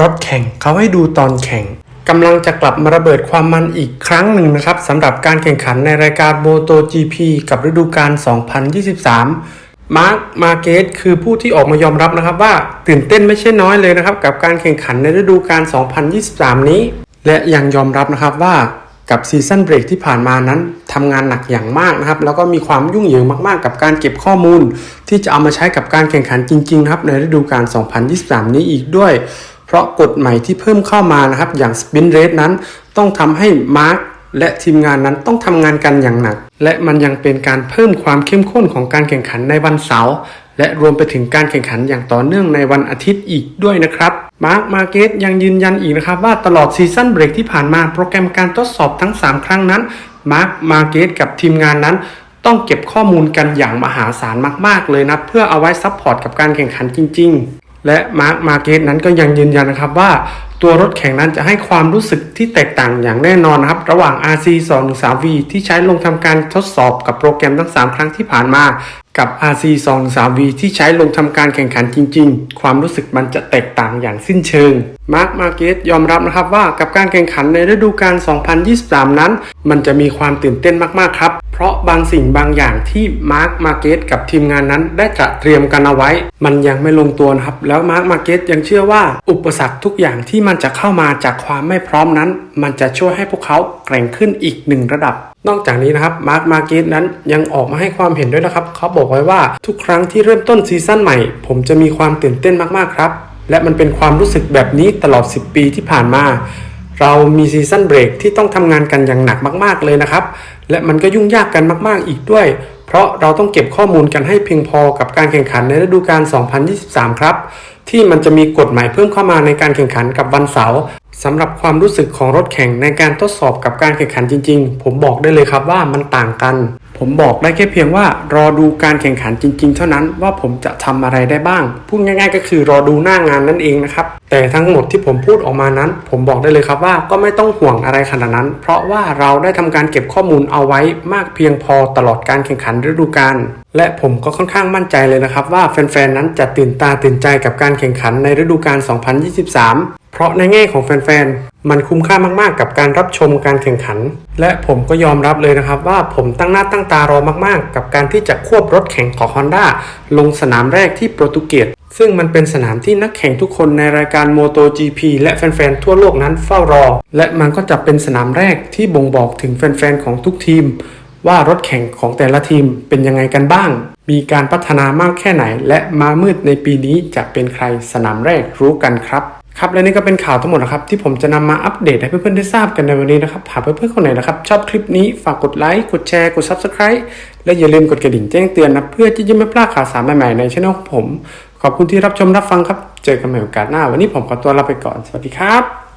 รถแข่งเขาให้ดูตอนแข่งกำลังจะกลับมาระเบิดความมันอีกครั้งหนึ่งนะครับสำหรับการแข่งขันในรายการ MotoGP กับฤดูกาล 2023 มาร์ค มาเกตคือผู้ที่ออกมายอมรับนะครับว่าตื่นเต้นไม่ใช่น้อยเลยนะครับ กับการแข่งขันในฤดูกาล 2023 นี้ และยังยอมรับนะครับว่ากับซีซั่นเบรกที่ผ่านมานั้นทำงานหนักอย่างมากนะครับ แล้วก็มีความยุ่งเหยิงมาก ๆ กับการเก็บข้อมูล ที่จะเอามาใช้กับการแข่งขันจริงๆนะครับในฤดูกาล 2023 นี้อีกด้วย เพราะกฎใหม่ที่เพิ่มเข้ามานะครับ อย่างสปินเรทนั้นต้องทำให้มาร์คและทีมงานนั้นต้องทำงานกันอย่างหนัก และมันยังเป็นการเพิ่มความเข้มข้นของการแข่งขันในวันเสาร์และรวมไปถึงการแข่งขันอย่างต่อเนื่องในวันอาทิตย์อีกด้วยนะครับมาร์คมาเกตยังยืนยันอีกนะครับว่าตลอดซีซั่นเบรกที่ผ่านมาโปรแกรมการทดสอบทั้ง 3 ครั้งนั้นมาร์คมาเกตกับทีมงานนั้น ต้องเก็บข้อมูลกันอย่างมหาศาลมาก ๆ เลยนะ เพื่อเอาไว้ซัพพอร์ตกับการแข่งขันจริงๆ และมาร์คมาเกตนั้นก็ยังยืนยันนะครับว่าตัวรถแข่งนั้นจะให้ความรู้สึกที่แตกต่างอย่างแน่นอนนะครับ ระหว่าง RC 2 1 3 V ที่ใช้ลงทำการทดสอบกับโปรแกรมทั้ง 3 ครั้งที่ผ่านมา กับ RC 2 3 V ที่ใช้ลงทำการแข่งขันจริง ๆ ความรู้สึกมันจะแตกต่างอย่างสิ้นเชิง มาร์คมาเกตยอมรับนะครับว่ากับการแข่งขันในฤดูกาล 2023 นั้น มันจะมีความตื่นเต้นมาก ๆ ครับ เพราะบางสิ่งบางอย่างที่มาร์คมาเกตกับทีมงานนั้นได้จะเตรียมกันเอาไว้ มันยังไม่ลงตัวนะครับ แล้วมาร์คมาเกตยังเชื่อว่า อุปสรรคทุกอย่างที่มันจะเข้ามาจากความไม่พร้อมนั้น มันจะช่วยให้พวกเขาแกร่งขึ้นอีกหนึ่งระดับ นอกจากนี้นะครับมาร์คมาเกตนั้นยังออกมาให้ความเห็นด้วยนะครับ เขาบอกไว้ว่าทุกครั้งที่เริ่มต้นซีซั่นใหม่ ผมจะมีความตื่นเต้นมากๆครับ และมันเป็นความรู้สึกแบบนี้ตลอด 10 ปีที่ผ่านมา เรามีซีซั่นเบรกที่ต้องทำงานกันอย่างหนักมาก ๆเลยนะครับ และมันก็ยุ่งยากกันมาก ๆ อีกด้วย เพราะเราต้องเก็บข้อมูลกันให้เพียงพอกับการแข่งขันในฤดูกาล2023 ครับที่มันจะมีกฎหม่เพิ่มเข้ามาในการแข่งขันกับวันเสาร์ สำหรับความรู้สึกของรถแข่งในการทดสอบกับการแข่งขันจริง ๆ ผมบอกได้เลยครับว่ามันต่างกัน ผมบอกได้แค่เพียงว่ารอดูการแข่งขันจริง ๆ เท่านั้นว่าผมจะทำอะไรได้บ้าง พูดง่าย ๆ ก็คือรอดูหน้างานนั่นเองนะครับ แต่ทั้งหมดที่ผมพูดออกมานั้น ผมบอกได้เลยครับว่าก็ไม่ต้องห่วงอะไรขนาดนั้น เพราะว่าเราได้ทำการเก็บข้อมูลเอาไว้มากเพียงพอตลอดการแข่งขันฤดูกาลและผมก็ค่อนข้างมั่นใจเลยนะครับว่าแฟนๆ นั้นจะตื่นตาตื่นใจกับการแข่งขันในฤดูกาล 2023 เพราะในแง่ของแฟนๆ มันคุ้มค่ามากๆ กับการรับชมการแข่งขัน และผมก็ยอมรับเลยนะครับว่าผมตั้งหน้าตั้งตารอมากๆ กับการที่จะควบรถแข่งของ Honda ลงสนามแรกที่โปรตุเกสซึ่งมันเป็นสนามที่นักแข่งทุกคนในรายการ MotoGP และแฟนๆ ทั่วโลกนั้นเฝ้ารอ และมันก็จะเป็นสนามแรกที่บ่งบอกถึงแฟนๆ ของทุกทีม ว่ารถแข่งของแต่ละทีมเป็นยังไงกันบ้าง มีการพัฒนามากแค่ไหน และมามืดในปีนี้จะเป็นใครสนามแรกรู้กันครับ ครับและนี่ก็เป็นข่าวทั้งหมดนะครับที่ผมจะนำมาอัปเดตให้เพื่อนๆได้ทราบกันในวันนี้นะครับหากเพื่อนๆคนไหนนะครับชอบคลิปนี้ฝากกดไลค์กดแชร์กด Subscribe และอย่าลืมกดกระดิ่งแจ้งเตือนนะเพื่อที่จะไม่พลาดข่าวสารใหม่ๆในช่องของผม ขอบคุณที่รับชมรับฟังครับ เจอกันใหม่โอกาสหน้า วันนี้ผมขอตัวลาไปก่อนสวัสดีครับ